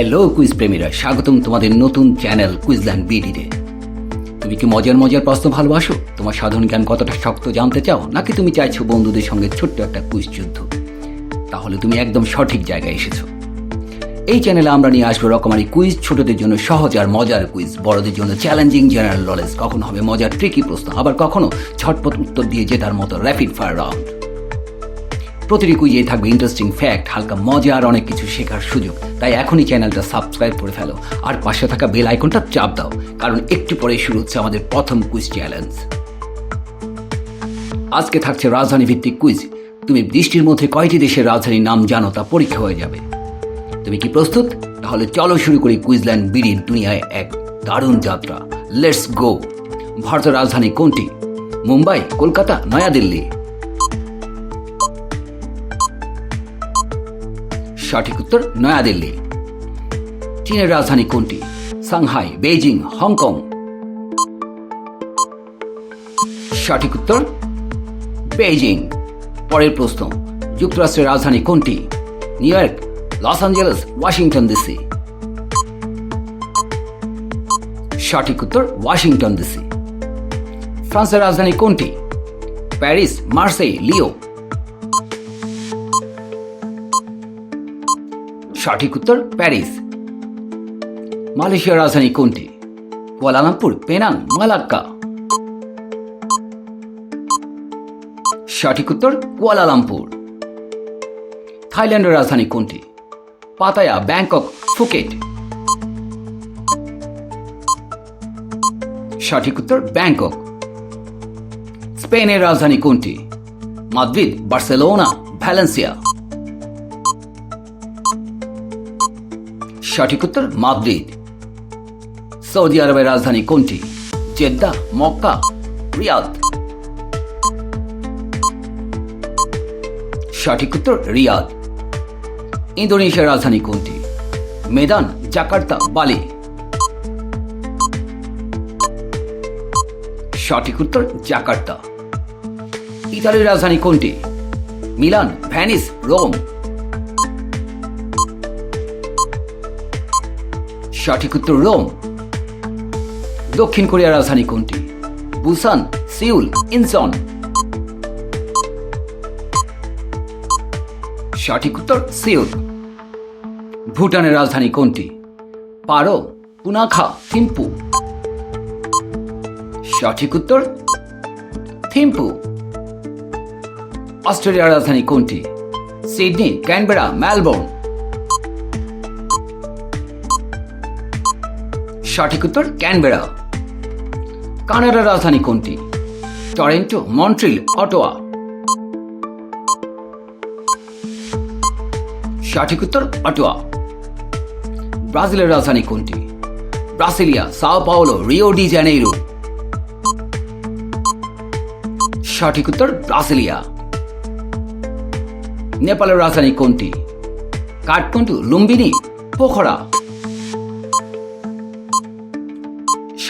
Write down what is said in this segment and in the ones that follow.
Hello quiz প্রেমীরা, স্বাগতম তোমাদের নতুন চ্যানেল কুইজল্যান্ড বিডিতে। তুমি কি মজার মজার প্রশ্ন ভালোবাসো? তোমার সাধারণ জ্ঞান কতটা শক্ত জানতে চাও? নাকি তুমি চাইছো বন্ধুদের সঙ্গে ছোট্ট একটা কুইজ যুদ্ধ? তাহলে তুমি একদম সঠিক জায়গায় এসেছ। এই চ্যানেলে আমরা নিয়ে আসব রকমারি কুইজ, ছোটদের জন্য সহজ আর মজার কুইজ, বড়দের জন্য চ্যালেঞ্জিং জেনারেল নলেজ, কখনো হবে মজার ট্রিকি প্রশ্ন, আবার কখনো ছটপট উত্তর দিয়ে জেতার মতো র্যাপিড ফায়ার রাউন্ড প্রতিটি কুইজে থাকবে ইন্টারেস্টিং ফ্যাক্ট হালকা মজা আর অনেক কিছু শেখার সুযোগ। তাই এখনই চ্যানেলটা সাবস্ক্রাইব করে ফেলো। আর পাশে থাকা বেল আইকনটা চাপ দাও, কারণ একটু পরে শুরু হচ্ছে আমাদের প্রথম কুইজ চ্যালেঞ্জ আজকে থাকছে রাজধানী ভিত্তিক কুইজ তুমি বৃষ্টির মধ্যে কয়টি দেশের রাজধানীর নাম জানো তা পরীক্ষা হয়ে যাবে। তুমি কি প্রস্তুত? তাহলে চলো শুরু করি কুইজল্যান্ড বিডির দুনিয়ায় এক দারুণ যাত্রা। লেটস গো ভারতের রাজধানী কোনটি? মুম্বাই, কলকাতা, নয়াদিল্লি। সঠিক উত্তর নয়াদিল্লি। চীনের রাজধানী কোনটি? Shanghai, Beijing, Hong Kong. সঠিক উত্তর, বেইজিং। পরের প্রশ্ন, যুক্তরাষ্ট্রের রাজধানী কোনটি? New York, Los Angeles, Washington DC সঠিক উত্তর, ওয়াশিংটন ডিসি ফ্রান্সের রাজধানী কোনটি? Paris, Marseille, Lyon. সঠিক উত্তর প্যারিস। মালয়েশিয়ার রাজধানী কোনটি? Kuala Lumpur, Penang, Malacca. সঠিক উত্তর কুয়ালালামপুর। থাইল্যান্ডের রাজধানী কোনটি? Pattaya, Bangkok, Phuket. সঠিক উত্তর ব্যাংকক। স্পেনের রাজধানী কোনটি? Madrid, Barcelona, Valencia. সঠিক উত্তর, মাদ্রিদ। সৌদি আরবের রাজধানী কোনটি? Jeddah, Mecca, Riyadh. সঠিক উত্তর, রিয়াদ। ইন্দোনেশিয়ার রাজধানী কোনটি? মেদান, জাকার্তা, বালি। সঠিক উত্তর, জাকার্তা। ইতালির রাজধানী কোনটি? Milan Venice Rome. সঠিক উত্তর রোম। দক্ষিণ কোরিয়ার রাজধানী কোনটি? Busan Seoul, Incheon. সঠিক উত্তর সিউল। ভুটানের রাজধানী কোনটি? পারো, পুনাখা, থিম্পু। সঠিক উত্তর থিম্পু। অস্ট্রেলিয়ার রাজধানী কোনটি? Sydney, Canberra, Melbourne. সঠিক উত্তর ক্যানবেরা। কানাডার রাজধানী কোনটি? Toronto, Montreal, Ottawa. সঠিক উত্তর অটোয়া। ব্রাজিলের রাজধানী কোনটি? Brasilia, Sao Paulo, Rio de Janeiro. সঠিক উত্তর ব্রাসিলিয়া। নেপালের রাজধানী কোনটি? কাঠমান্ডু, লুম্বিনী, পোখরা।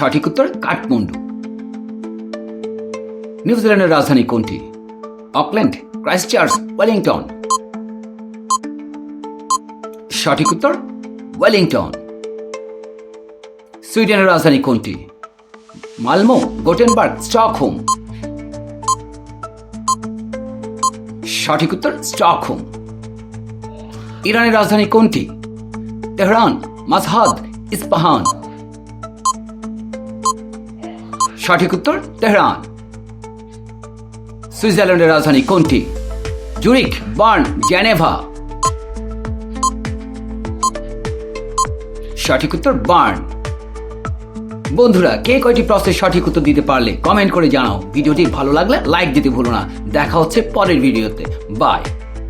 সঠিক উত্তর কাঠমান্ডু। নিউজিল্যান্ডের রাজধানী কোনটি? Auckland, Christchurch, Wellington. সঠিক উত্তর, ওয়েলিংটন। সুইডেনের রাজধানী কোনটি? Malmo, Gothenburg, Stockholm. সঠিক উত্তর, স্টকহোম। ইরানের রাজধানী কোনটি? Tehran, Mashhad, Isfahan. সঠিক উত্তর, তেহরান। সুইজারল্যান্ডের রাজধানী কোনটি? Zurich Bern, Geneva. সঠিক উত্তর, বার্ন। বন্ধুরা, কে কয়টি প্রশ্নের সঠিক উত্তর দিতে পারলে কমেন্ট করে জানাও। ভিডিওটি ভালো লাগলে লাইক দিতে ভুলো না। দেখা হচ্ছে পরের ভিডিওতে। বাই।